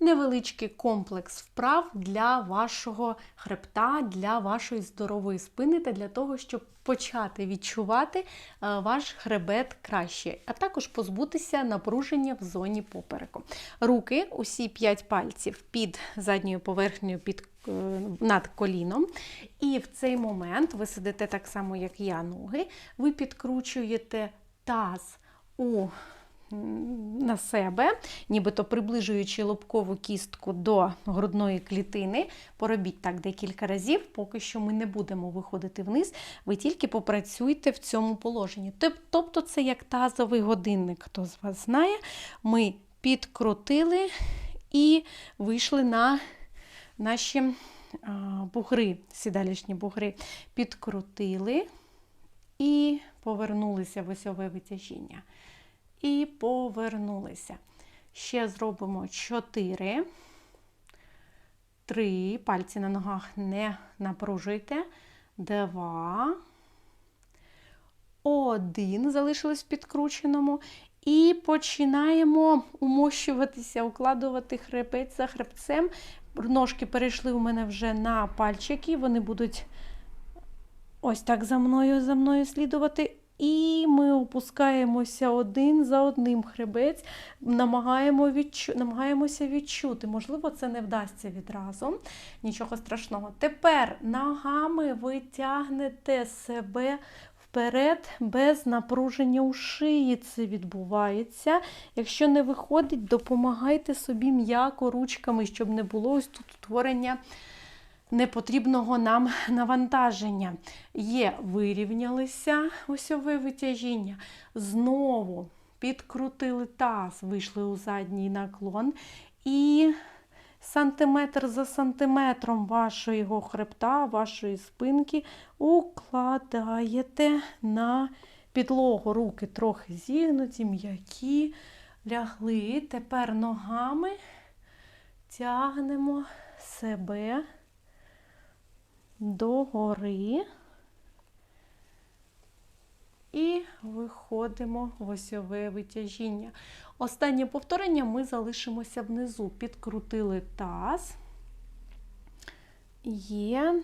невеличкий комплекс вправ для вашого хребта, для вашої здорової спини та для того, щоб почати відчувати е, ваш хребет краще, а також позбутися напруження в зоні попереку. Руки, усі 5 пальців під задньою поверхнею під е, над коліном. І в цей момент ви сидите так само, як я, ноги, ви підкручуєте таз у на себе, нібито приближуючи лобкову кістку до грудної клітини. Поробіть так декілька разів, поки що ми не будемо виходити вниз, ви тільки попрацюйте в цьому положенні. Тобто це як тазовий годинник, хто з вас знає. Ми підкрутили і вийшли на наші бугри, сідалічні бугри. Підкрутили і повернулися в осьове витяжіння. І повернулися. Ще зробимо 4. 3. Пальці на ногах не напружуйте. 2. 1. Залишилось в підкрученому. І починаємо умощуватися, укладувати хребець за хребцем. Ножки перейшли у мене вже на пальчики, вони будуть ось так за мною, за мною слідувати. І ми опускаємося один за одним хребець, намагаємо відчу... намагаємося відчути. Можливо, це не вдасться відразу. Нічого страшного. Тепер ногами ви тягнете себе вперед без напруження у шиї. Це відбувається. Якщо не виходить, допомагайте собі м'яко ручками, щоб не було ось тут утворення непотрібного нам навантаження. Є, вирівнялися осьове витяжіння. Знову підкрутили таз, вийшли у задній наклон. І сантиметр за сантиметром вашого хребта, вашої спинки укладаєте на підлогу. Руки трохи зігнуті, м'які, лягли. Тепер ногами тягнемо себе догори і виходимо в осьове витяжіння. Останнє повторення ми залишимося внизу. Підкрутили таз. Є.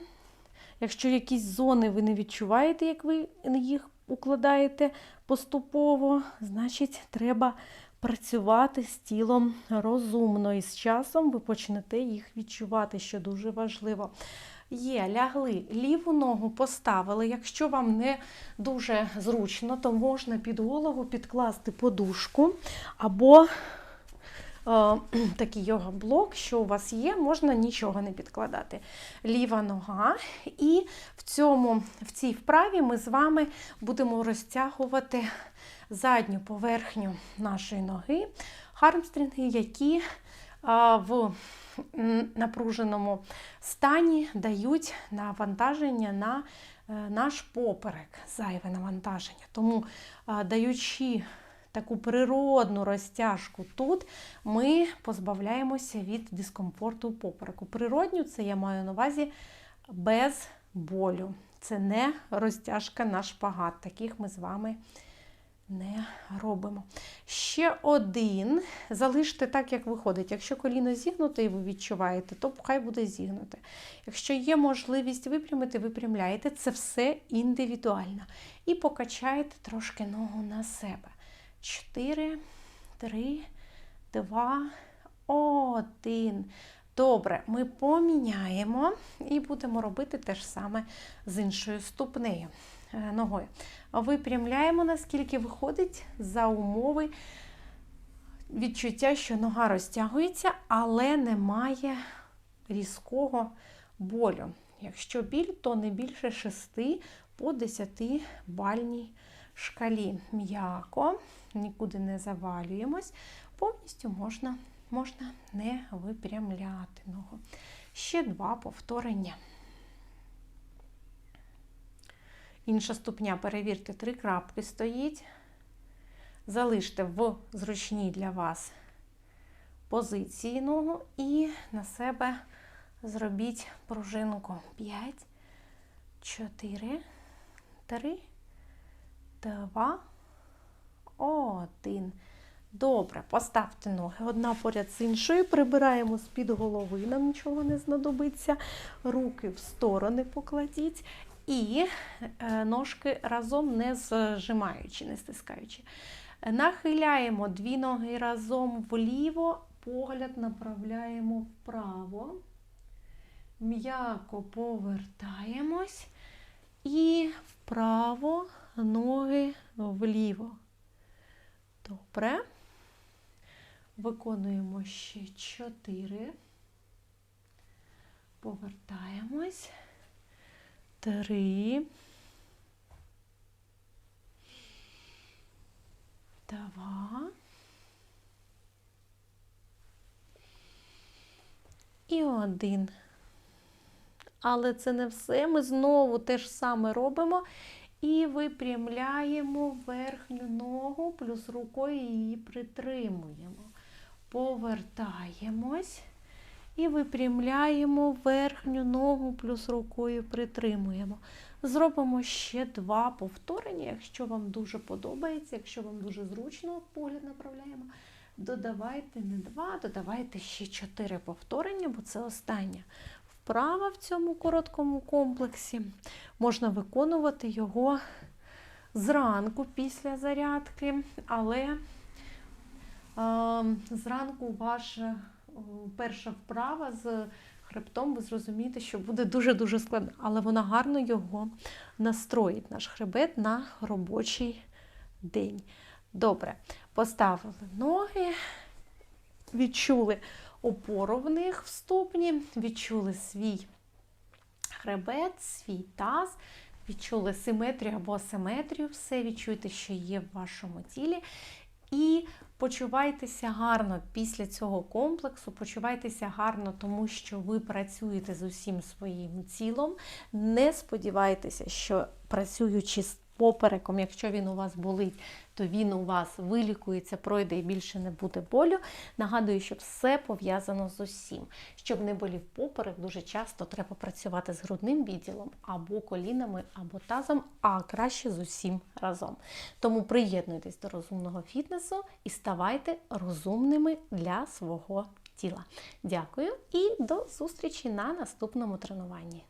Якщо якісь зони ви не відчуваєте, як ви їх укладаєте поступово, значить, треба працювати з тілом розумно. І з часом ви почнете їх відчувати, що дуже важливо. Є, лягли, ліву ногу поставили. Якщо вам не дуже зручно, то можна під голову підкласти подушку або е, такий йога-блок, що у вас є, можна нічого не підкладати. Ліва нога. І в, цьому, в цій вправі ми з вами будемо розтягувати задню поверхню нашої ноги, хармстрінги, які в напруженому стані дають навантаження на е, наш поперек, зайве навантаження. Тому, даючи таку природну розтяжку тут, ми позбавляємося від дискомфорту попереку. Природню це я маю на увазі без болю. Це не розтяжка на шпагат. Таких ми з вами не робимо. Ще один. Залиште так, як виходить. Якщо коліно зігнуте і ви відчуваєте, то хай буде зігнуте. Якщо є можливість випрямити, випрямляєте. Це все індивідуально. І покачаєте трошки ногу на себе. 4, 3, 2, 1. Добре, ми поміняємо і будемо робити те ж саме з іншою ступнею ногою. Випрямляємо, наскільки виходить за умови відчуття, що нога розтягується, але немає різкого болю. Якщо біль, то не більше 6 по 10 бальній шкалі. М'яко, нікуди не завалюємось, повністю можна, можна не випрямляти ногу. Ще два повторення. Інша ступня, перевірте, три крапки стоїть. Залиште в зручній для вас позиції ногу і на себе зробіть пружинку. 5, 4, 3, 2, 1. Добре, поставте ноги одна поряд з іншою, прибираємо з-під голови, нам нічого не знадобиться. Руки в сторони покладіть і е, ножки разом не зжимаючи, не стискаючи. Нахиляємо дві ноги разом вліво, погляд направляємо вправо. М'яко повертаємось і вправо ноги вліво. Добре. Виконуємо ще чотири. Повертаємось. Три. Два. І один. Але це не все. Ми знову те ж саме робимо. І випрямляємо верхню ногу, плюс рукою її притримуємо. Повертаємось і випрямляємо верхню ногу, плюс рукою притримуємо. Зробимо ще два повторення, якщо вам дуже подобається, якщо вам дуже зручно погляд направляємо. Додавайте не два, додавайте ще чотири повторення, бо це останнє вправа в цьому короткому комплексі. Можна виконувати його зранку після зарядки, але е, зранку ваша е, перша вправа з хребтом, ви зрозумієте, що буде дуже-дуже складна, але вона гарно його настроїть, наш хребет на робочий день. Добре, поставили ноги, відчули опору в них в ступні, відчули свій хребет, свій таз, відчули симетрію або асиметрію, все відчуйте, що є в вашому тілі. І почувайтеся гарно після цього комплексу, почувайтеся гарно, тому що ви працюєте з усім своїм тілом. Не сподівайтеся, що працюючи з попереком, якщо він у вас болить, то він у вас вилікується, пройде і більше не буде болю. Нагадую, що все пов'язано з усім. Щоб не болів поперек, дуже часто треба працювати з грудним відділом або колінами, або тазом, а краще з усім разом. Тому приєднуйтесь до розумного фітнесу і ставайте розумними для свого тіла. Дякую і до зустрічі на наступному тренуванні.